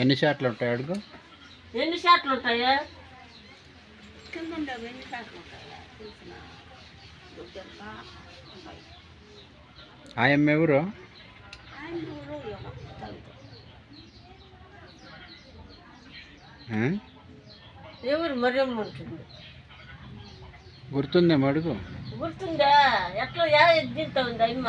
ఎన్ని షాట్లు ఉంటాయి అడుగు? ఎన్ని షాట్లు ఉంటాయా? ఆయమ్మ ఎవరు? ఎవరు మరేం ఉంటుంది గుర్తుందేమో అడుగు. గుర్తుందా? ఎట్లా యా ఎద్దింత ఉంది అమ్మ?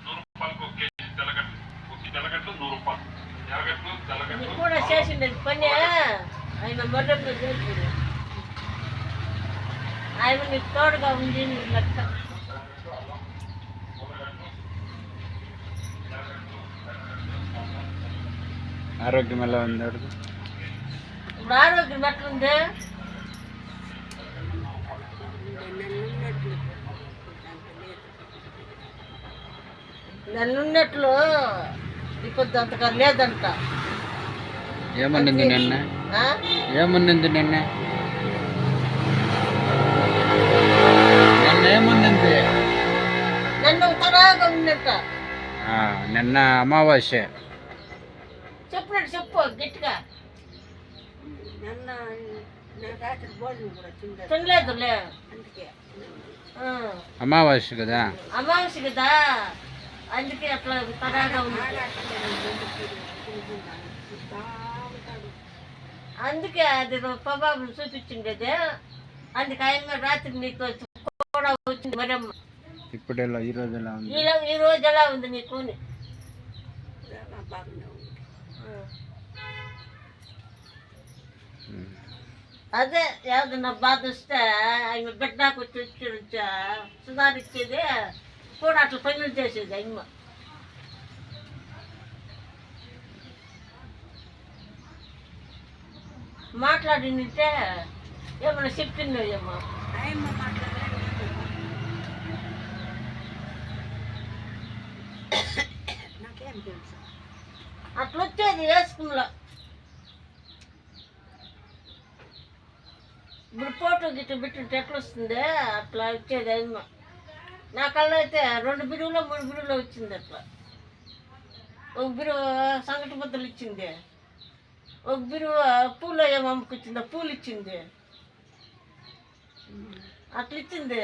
చేసింది పని ఆయన మర్రం చేసింది ఆయన నీకు తోడుగా ఉంది నీకు లెక్క. ఆరోగ్యం ఎలా ఉంది ఇప్పుడు ఆరోగ్యం ఎట్లుంది? నన్నున్నట్లు ఇప్పుడు అంతగా లేదంట. ఏమన్నింది నిన్న ఆ? ఏమన్నింది నిన్న నిన్న ఏమన్నింది నన్ను తరాగా ఉందంట ఆ, నిన్న అమావాస్య చెప్పినట్టు చెప్పు గట్టిగా నిన్న నేను రాత్రి భోజనం కూడా తింటాను తినలేదులే అందుకే ఆ. అమావాస్య కదా అమావాస్య కదా అందుకే అట్లా తరాగా ఉంది అందుకే అది ప్రభావం చూపించిండేది. అందుకే ఆయన రాత్రి నీకు కూడా వచ్చింది మరమ్మ. ఇప్పుడు ఎలా ఈ రోజు ఎలా ఉంది? ఇలా ఈ రోజు ఎలా ఉంది. నీకు. అదే ఏదన్నా బాధ వస్తే ఆయన బిడ్డకు వచ్చి వచ్చి వచ్చా సుధారిచ్చేది కూడా అట్లా పనులు చేసేది అమ్మ. మాట్లాడి నింటే ఏమన్నా చెప్తున్నాయేమో ఆయమ్మ మాట్లాడాలి నాకేం తెలుసు. అట్లా వచ్చేది వేసుకున్నా ఇప్పుడు ఫోటో గిట్ట పెట్టింటే ఎట్లా వస్తుంది అట్లా వచ్చేది అమ్మ నా కళ్ళ అయితే రెండు బిరువులో మూడు బిరువులో వచ్చింది అట్లా. ఒక బిరువు సంగటి ముద్దలు ఇచ్చింది. ఒక బిరువు పూలు ఏమో అమ్ముకొచ్చింది పూలు ఇచ్చింది అట్లా ఇచ్చింది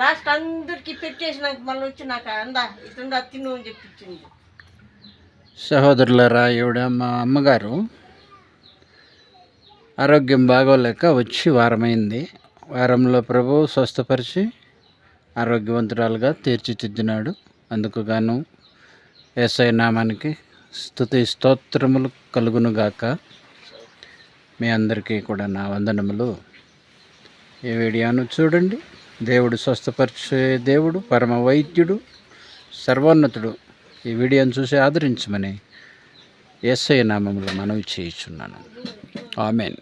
లాస్ట్ అందరికి పెట్టేసినాక మళ్ళీ వచ్చి నాకు అందా ఇటుందా తిను అని చెప్పించింది. సహోదరులరా ఈవిడ మా అమ్మగారు ఆరోగ్యం బాగోలేక వచ్చి వారమైంది. వారంలో ప్రభు స్వస్థపరిచి ఆరోగ్యవంతురాలుగా తీర్చిదిద్దినాడు. అందుకు గాను ఎస్ఐ నామానికి స్థుతి స్తోత్రములు కలుగునుగాక. మీ అందరికీ కూడా నా వందనములు. ఈ వీడియోను చూడండి. దేవుడు స్వస్థపరిచే దేవుడు పరమ వైద్యుడు సర్వోన్నతుడు. ఈ వీడియోను చూసి ఆదరించమని ఎస్ఐ నామంలో మనవి చేయుచున్నాను. ఆమెన్.